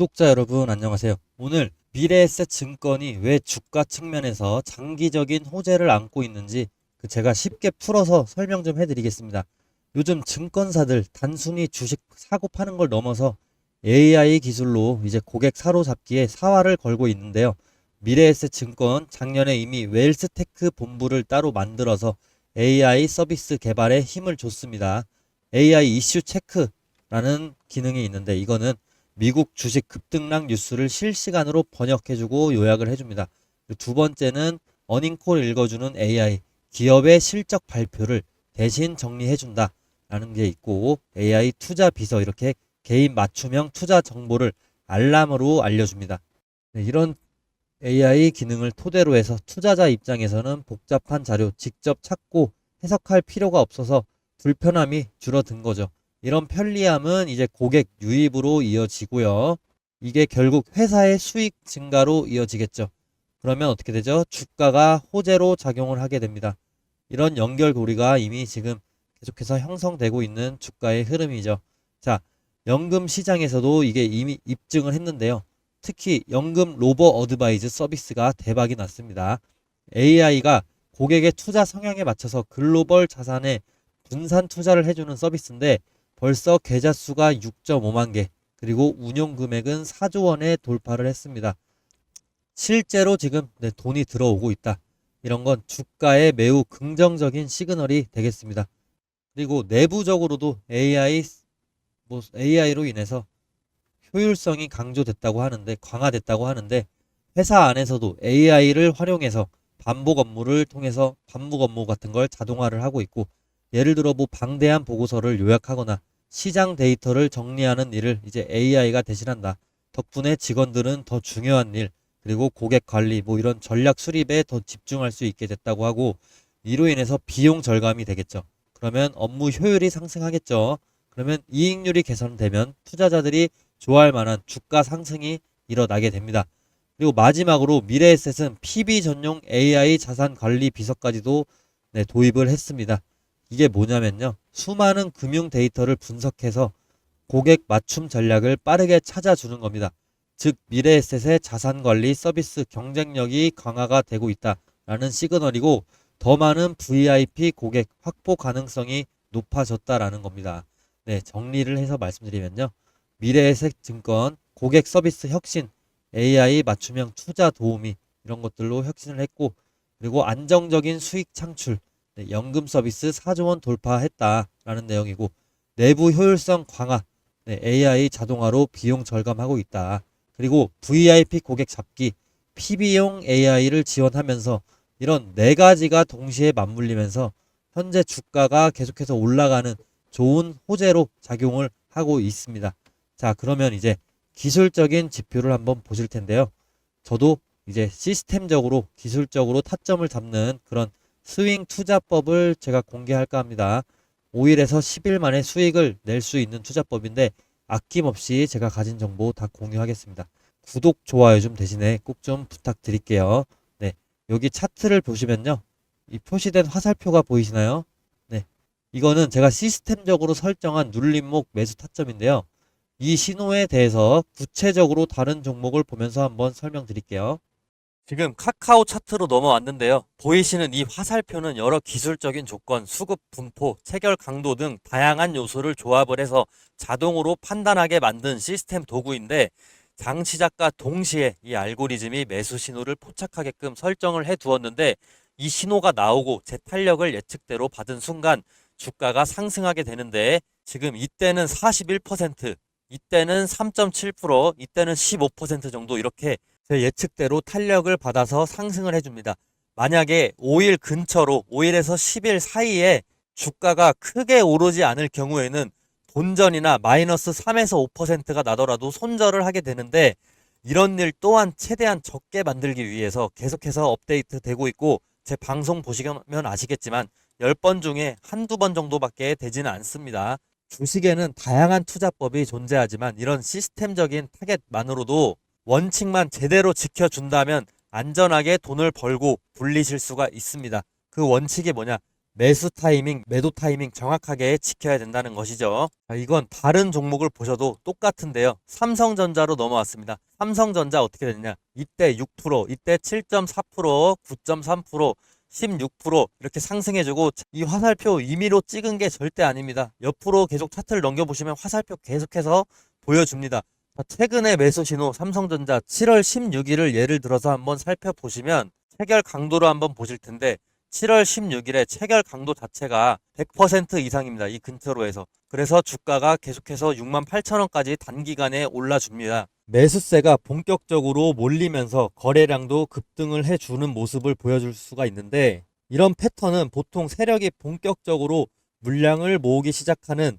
구독자 여러분 안녕하세요. 오늘 미래에셋 증권이 왜 주가 측면에서 장기적인 호재를 안고 있는지 그 제가 쉽게 풀어서 설명 좀 해드리겠습니다. 요즘 증권사들 단순히 주식 사고 파는 걸 넘어서 AI 기술로 이제 고객 사로잡기에 사활을 걸고 있는데요. 미래에셋 증권 작년에 이미 웰스테크 본부를 따로 만들어서 AI 서비스 개발에 힘을 줬습니다. AI 이슈 체크라는 기능이 있는데 이거는 미국 주식 급등락 뉴스를 실시간으로 번역해주고 요약을 해줍니다. 두 번째는 어닝콜 읽어주는 AI, 기업의 실적 발표를 대신 정리해준다. 라는 게 있고, AI 투자 비서 이렇게 개인 맞춤형 투자 정보를 알람으로 알려줍니다. 네, 이런 AI 기능을 토대로 해서 투자자 입장에서는 복잡한 자료 직접 찾고 해석할 필요가 없어서 불편함이 줄어든 거죠. 이런 편리함은 이제 고객 유입으로 이어지고요. 이게 결국 회사의 수익 증가로 이어지겠죠. 그러면 어떻게 되죠? 주가가 호재로 작용을 하게 됩니다. 이런 연결고리가 이미 지금 계속해서 형성되고 있는 주가의 흐름이죠. 자, 연금 시장에서도 이게 이미 입증을 했는데요. 특히 연금 로버 어드바이즈 서비스가 대박이 났습니다. AI가 고객의 투자 성향에 맞춰서 글로벌 자산에 분산 투자를 해주는 서비스인데 벌써 계좌 수가 6.5만 개, 그리고 운용 금액은 4조 원에 돌파를 했습니다. 실제로 지금 네, 돈이 들어오고 있다. 이런 건 주가에 매우 긍정적인 시그널이 되겠습니다. 그리고 내부적으로도 AI, 뭐 AI로 인해서 효율성이 강조됐다고 하는데, 강화됐다고 하는데, 회사 안에서도 AI를 활용해서 반복 업무를 통해서 반복 업무 같은 걸 자동화를 하고 있고, 예를 들어 뭐 방대한 보고서를 요약하거나 시장 데이터를 정리하는 일을 이제 AI가 대신한다. 덕분에 직원들은 더 중요한 일, 그리고 고객 관리, 뭐 이런 전략 수립에 더 집중할 수 있게 됐다고 하고, 이로 인해서 비용 절감이 되겠죠. 그러면 업무 효율이 상승하겠죠. 그러면 이익률이 개선되면 투자자들이 좋아할 만한 주가 상승이 일어나게 됩니다. 그리고 마지막으로 미래에셋은 PB 전용 AI 자산 관리 비서까지도 네, 도입을 했습니다. 이게 뭐냐면요. 수많은 금융 데이터를 분석해서 고객 맞춤 전략을 빠르게 찾아주는 겁니다. 즉, 미래에셋의 자산 관리 서비스 경쟁력이 강화가 되고 있다라는 시그널이고 더 많은 VIP 고객 확보 가능성이 높아졌다라는 겁니다. 네, 정리를 해서 말씀드리면요. 미래에셋 증권 고객 서비스 혁신, AI 맞춤형 투자 도우미 이런 것들로 혁신을 했고 그리고 안정적인 수익 창출, 네, 연금 서비스 4조 원 돌파했다라는 내용이고 내부 효율성 강화, 네, AI 자동화로 비용 절감하고 있다. 그리고 VIP 고객 잡기, PB용 AI를 지원하면서 이런 네 가지가 동시에 맞물리면서 현재 주가가 계속해서 올라가는 좋은 호재로 작용을 하고 있습니다. 자, 그러면 이제 기술적인 지표를 한번 보실 텐데요. 저도 이제 시스템적으로 기술적으로 타점을 잡는 그런 스윙 투자법을 제가 공개할까 합니다. 5일에서 10일 만에 수익을 낼 수 있는 투자법인데 아낌없이 제가 가진 정보 다 공유하겠습니다. 구독, 좋아요 좀 대신에 꼭 좀 부탁드릴게요. 네. 여기 차트를 보시면요. 이 표시된 화살표가 보이시나요? 네. 이거는 제가 시스템적으로 설정한 눌림목 매수 타점인데요. 이 신호에 대해서 구체적으로 다른 종목을 보면서 한번 설명드릴게요. 지금 카카오 차트로 넘어왔는데요. 보이시는 이 화살표는 여러 기술적인 조건, 수급 분포, 체결 강도 등 다양한 요소를 조합을 해서 자동으로 판단하게 만든 시스템 도구인데 장 시작과 동시에 이 알고리즘이 매수 신호를 포착하게끔 설정을 해 두었는데 이 신호가 나오고 제 탄력을 예측대로 받은 순간 주가가 상승하게 되는데 지금 이때는 41%, 이때는 3.7%, 이때는 15% 정도 이렇게 제 예측대로 탄력을 받아서 상승을 해줍니다. 만약에 5일 근처로 5일에서 10일 사이에 주가가 크게 오르지 않을 경우에는 본전이나 마이너스 3에서 5%가 나더라도 손절을 하게 되는데 이런 일 또한 최대한 적게 만들기 위해서 계속해서 업데이트 되고 있고 제 방송 보시면 아시겠지만 10번 중에 한두 번 정도밖에 되지는 않습니다. 주식에는 다양한 투자법이 존재하지만 이런 시스템적인 타겟만으로도 원칙만 제대로 지켜준다면 안전하게 돈을 벌고 불리실 수가 있습니다. 그 원칙이 뭐냐? 매수 타이밍, 매도 타이밍 정확하게 지켜야 된다는 것이죠. 자, 이건 다른 종목을 보셔도 똑같은데요. 삼성전자로 넘어왔습니다. 삼성전자 어떻게 됐냐? 이때 6%, 이때 7.4%, 9.3%, 16% 이렇게 상승해주고 이 화살표 임의로 찍은 게 절대 아닙니다. 옆으로 계속 차트를 넘겨보시면 화살표 계속해서 보여줍니다. 자, 최근에 매수 신호 삼성전자 7월 16일을 예를 들어서 한번 살펴보시면 체결 강도로 한번 보실 텐데 7월 16일에 체결 강도 자체가 100% 이상입니다. 이 근처로 해서. 그래서 주가가 계속해서 6만 8천 원까지 단기간에 올라줍니다. 매수세가 본격적으로 몰리면서 거래량도 급등을 해주는 모습을 보여줄 수가 있는데 이런 패턴은 보통 세력이 본격적으로 물량을 모으기 시작하는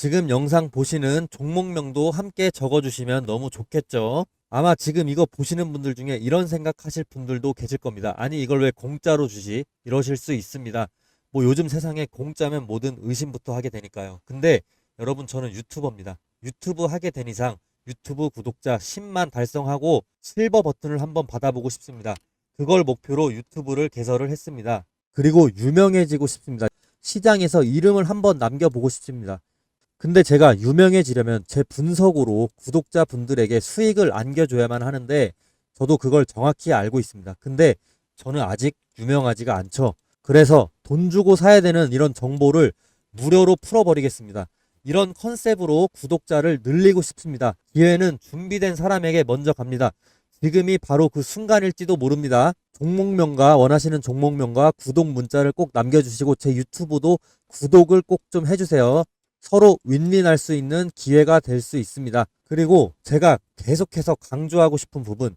지금 영상 보시는 종목명도 함께 적어주시면 너무 좋겠죠. 아마 지금 이거 보시는 분들 중에 이런 생각하실 분들도 계실 겁니다. 아니 이걸 왜 공짜로 주지? 이러실 수 있습니다. 뭐 요즘 세상에 공짜면 뭐든 의심부터 하게 되니까요. 근데 여러분 저는 유튜버입니다. 유튜브 하게 된 이상 유튜브 구독자 10만 달성하고 실버 버튼을 한번 받아보고 싶습니다. 그걸 목표로 유튜브를 개설을 했습니다. 그리고 유명해지고 싶습니다. 시장에서 이름을 한번 남겨보고 싶습니다. 근데 제가 유명해지려면 제 분석으로 구독자 분들에게 수익을 안겨줘야만 하는데 저도 그걸 정확히 알고 있습니다. 근데 저는 아직 유명하지가 않죠. 그래서 돈 주고 사야 되는 이런 정보를 무료로 풀어버리겠습니다. 이런 컨셉으로 구독자를 늘리고 싶습니다. 기회는 준비된 사람에게 먼저 갑니다. 지금이 바로 그 순간일지도 모릅니다. 종목명과 원하시는 종목명과 구독 문자를 꼭 남겨주시고 제 유튜브도 구독을 꼭 좀 해주세요. 서로 윈윈할 수 있는 기회가 될 수 있습니다. 그리고 제가 계속해서 강조하고 싶은 부분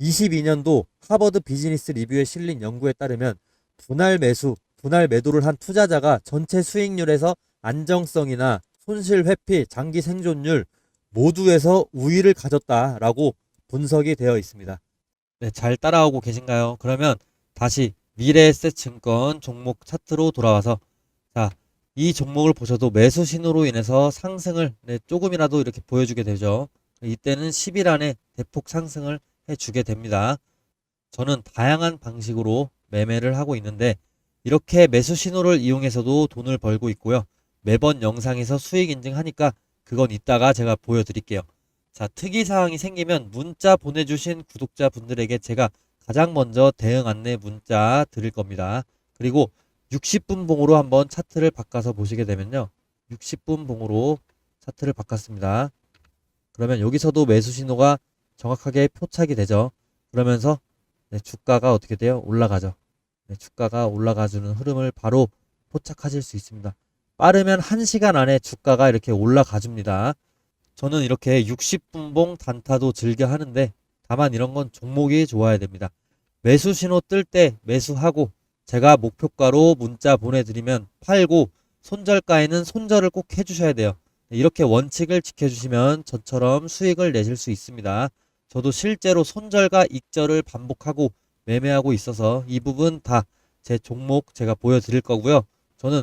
22년도 하버드 비즈니스 리뷰에 실린 연구에 따르면 분할 매수, 분할 매도를 한 투자자가 전체 수익률에서 안정성이나 손실 회피, 장기 생존율 모두에서 우위를 가졌다라고 분석이 되어 있습니다. 네, 잘 따라오고 계신가요? 그러면 다시 미래에셋 증권 종목 차트로 돌아와서 자, 이 종목을 보셔도 매수 신호로 인해서 상승을 네, 조금이라도 이렇게 보여주게 되죠. 이때는 10일 안에 대폭 상승을 해주게 됩니다. 저는 다양한 방식으로 매매를 하고 있는데 이렇게 매수 신호를 이용해서도 돈을 벌고 있고요. 매번 영상에서 수익 인증하니까 그건 이따가 제가 보여드릴게요. 자, 특이사항이 생기면 문자 보내주신 구독자분들에게 제가 가장 먼저 대응 안내 문자 드릴 겁니다. 그리고 60분 봉으로 한번 차트를 바꿔서 보시게 되면요. 60분 봉으로 차트를 바꿨습니다. 그러면 여기서도 매수 신호가 정확하게 포착이 되죠. 그러면서 네, 주가가 어떻게 돼요? 올라가죠. 네, 주가가 올라가주는 흐름을 바로 포착하실 수 있습니다. 빠르면 1시간 안에 주가가 이렇게 올라가 줍니다. 저는 이렇게 60분봉 단타도 즐겨 하는데 다만 이런 건 종목이 좋아야 됩니다. 매수 신호 뜰 때 매수하고 제가 목표가로 문자 보내드리면 팔고 손절가에는 손절을 꼭 해주셔야 돼요. 이렇게 원칙을 지켜주시면 저처럼 수익을 내실 수 있습니다. 저도 실제로 손절과 익절을 반복하고 매매하고 있어서 이 부분 다 제 종목 제가 보여드릴 거고요. 저는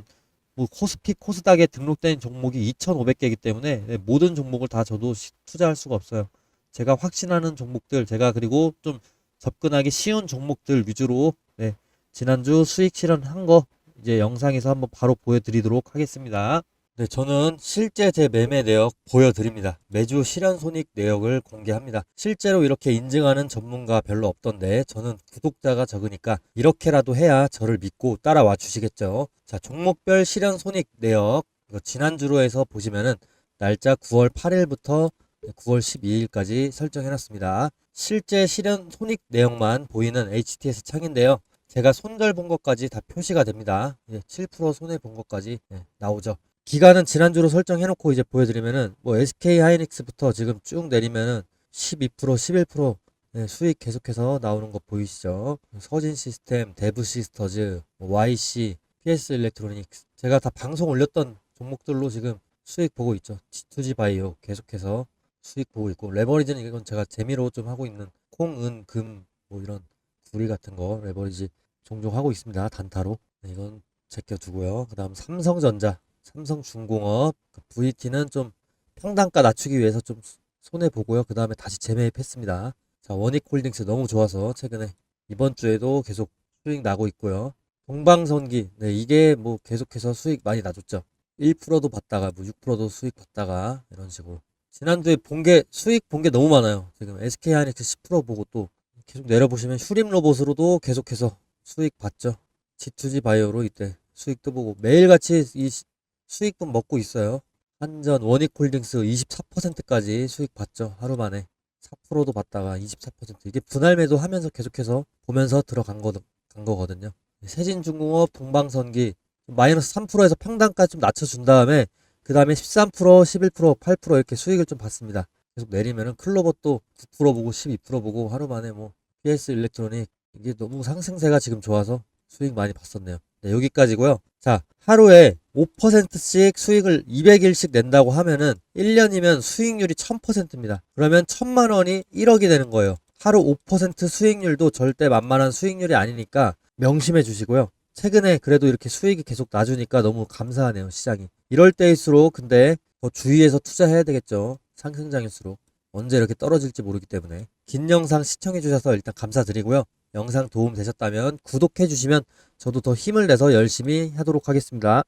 뭐 코스피 코스닥에 등록된 종목이 2,500개이기 때문에 네, 모든 종목을 다 저도 시- 투자할 수가 없어요. 제가 확신하는 종목들 제가 그리고 좀 접근하기 쉬운 종목들 위주로 네, 지난주 수익 실현한 거 이제 영상에서 한번 바로 보여드리도록 하겠습니다. 네, 저는 실제 제 매매 내역 보여드립니다. 매주 실현 손익 내역을 공개합니다. 실제로 이렇게 인증하는 전문가 별로 없던데 저는 구독자가 적으니까 이렇게라도 해야 저를 믿고 따라와 주시겠죠. 자, 종목별 실현 손익 내역 지난주로 해서 보시면은 날짜 9월 8일부터 9월 12일까지 설정해놨습니다. 실제 실현 손익 내용만 보이는 HTS 창인데요. 제가 손절 본 것까지 다 표시가 됩니다. 예, 7% 손해 본 것까지 예, 나오죠. 기간은 지난주로 설정해놓고 이제 보여드리면은 뭐 SK 하이닉스부터 지금 쭉 내리면은 12% 11% 예, 수익 계속해서 나오는 거 보이시죠? 서진 시스템, 데브 시스터즈, 뭐 YC, PS 일렉트로닉스 제가 다 방송 올렸던 종목들로 지금 수익 보고 있죠. G2G 바이오 계속해서 수익 보고 있고 레버리지는 이건 제가 재미로 좀 하고 있는 콩, 은, 금 뭐 이런 구리 같은 거 레버리지 종종 하고 있습니다. 단타로 네, 이건 제껴두고요. 그 다음 삼성전자, 삼성중공업, 그 VT는 좀 평단가 낮추기 위해서 좀 손해 보고요. 그 다음에 다시 재매입했습니다. 자 원익홀딩스 너무 좋아서 최근에 이번 주에도 계속 수익 나고 있고요. 동방선기 네 이게 뭐 계속해서 수익 많이 나줬죠. 1%도 받다가 뭐 6%도 수익 받다가 이런 식으로 지난주에 본 게 수익 본 게 너무 많아요. 지금 SK 하이닉스 10% 보고 또 계속 내려보시면 휴림 로봇으로도 계속해서 수익 봤죠. G2G 바이오로 이때 수익도 보고 매일같이 이 시- 수익분 먹고 있어요. 한전 원익홀딩스 24%까지 수익 봤죠. 하루 만에 4%도 받다가 24% 이게 분할 매도 하면서 계속해서 보면서 들어간 거, 간 거거든요. 세진중공업, 동방선기 마이너스 3%에서 평단가 좀 낮춰준 다음에 그 다음에 13%, 11%, 8% 이렇게 수익을 좀 봤습니다. 계속 내리면은 클로버도 9% 보고 12% 보고 하루 만에 뭐 PS 일렉트로닉 이게 너무 상승세가 지금 좋아서 수익 많이 봤었네요. 네, 여기까지고요. 자, 하루에 5%씩 수익을 200일씩 낸다고 하면은 1년이면 수익률이 1000%입니다. 그러면 1000만 원이 1억이 되는 거예요. 하루 5% 수익률도 절대 만만한 수익률이 아니니까 명심해 주시고요. 최근에 그래도 이렇게 수익이 계속 나주니까 너무 감사하네요, 시장이. 이럴 때일수록 근데 더 주의해서 투자해야 되겠죠. 상승장일수록. 언제 이렇게 떨어질지 모르기 때문에. 긴 영상 시청해 주셔서 일단 감사드리고요. 영상 도움 되셨다면 구독해 주시면 저도 더 힘을 내서 열심히 하도록 하겠습니다.